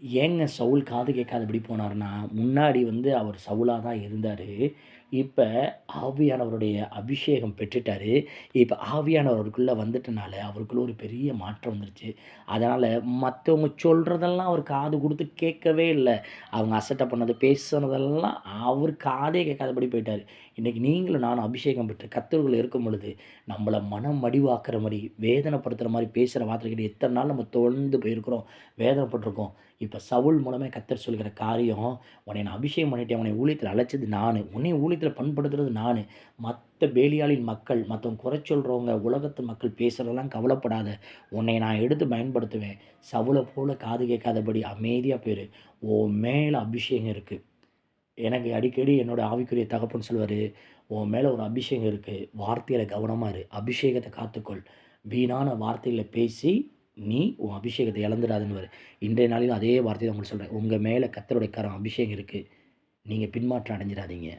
ஏங்க சவுல் காது கேட்காதபடி போனார்னா, முன்னாடி வந்து அவர் சவுலாக தான் இருந்தார். இப்போ ஆவியானவருடைய அபிஷேகம் பெற்றுட்டாரு. இப்போ ஆவியானவருக்குள்ளே வந்துட்டனால, அவருக்குள்ளே ஒரு பெரிய மாற்றம் வந்துருச்சு. அதனால் மற்றவங்க சொல்கிறதெல்லாம் அவர் காது கொடுத்து கேட்கவே இல்லை அவங்க அசட்டை பண்ணது, பேசுனதெல்லாம் அவர் காதே கேட்காதபடி போயிட்டார் இன்றைக்கி நீங்களும் நானும் அபிஷேகம் பெற்று கத்தர்கள் இருக்கும் பொழுது, நம்மளை மனம் மடிவாக்குற மாதிரி வேதனைப்படுத்துகிற மாதிரி பேசுகிற வார்த்தைகள் எத்தனை நாள் நம்ம தொழந்து போயிருக்கிறோம், வேதனைப்பட்டிருக்கோம் இப்போ சவுல் மூலமே கத்தர் சொல்லுகிற காரியம், உன்னை நான் அபிஷேகம் பண்ணிட்டேன். உன்னை ஊழியத்தில் அழைச்சது நான் உன்னை உன்னையும் ஊழியத்தில பண்படுத்துறது நான் மற்ற பேலியாளின் மக்கள், மற்றவங்க குறை சொல்கிறவங்க உலகத்து மக்கள் பேசுகிறதெல்லாம் கவலைப்படாத. உன்னை நான் எடுத்து பயன்படுத்துவேன். சவுளை போல காது கேட்காதபடி அமைதியாக போயிரு. உன் மேலே அபிஷேகம் இருக்குது எனக்கு அடிக்கடி என்னோடய ஆவிக்குரிய தகப்பன் சொல்லுவார் "உன் மேலே ஒரு அபிஷேகம் இருக்குது வார்த்தையில் கவனமாக இரு. அபிஷேகத்தை காத்துக்கொள். வீணான வார்த்தையில் பேசி நீ உன் அபிஷேகத்தை இழந்துடாதன்னுவாரு." இன்றைய நாளிலும் அதே வார்த்தையை உங்களுக்கு சொல்கிறேன் உங்கள் மேலே கத்தருடைய கரம் அபிஷேகம் இருக்குது நீங்கள் பின்மாற்றம் அடைஞ்சிடாதீங்க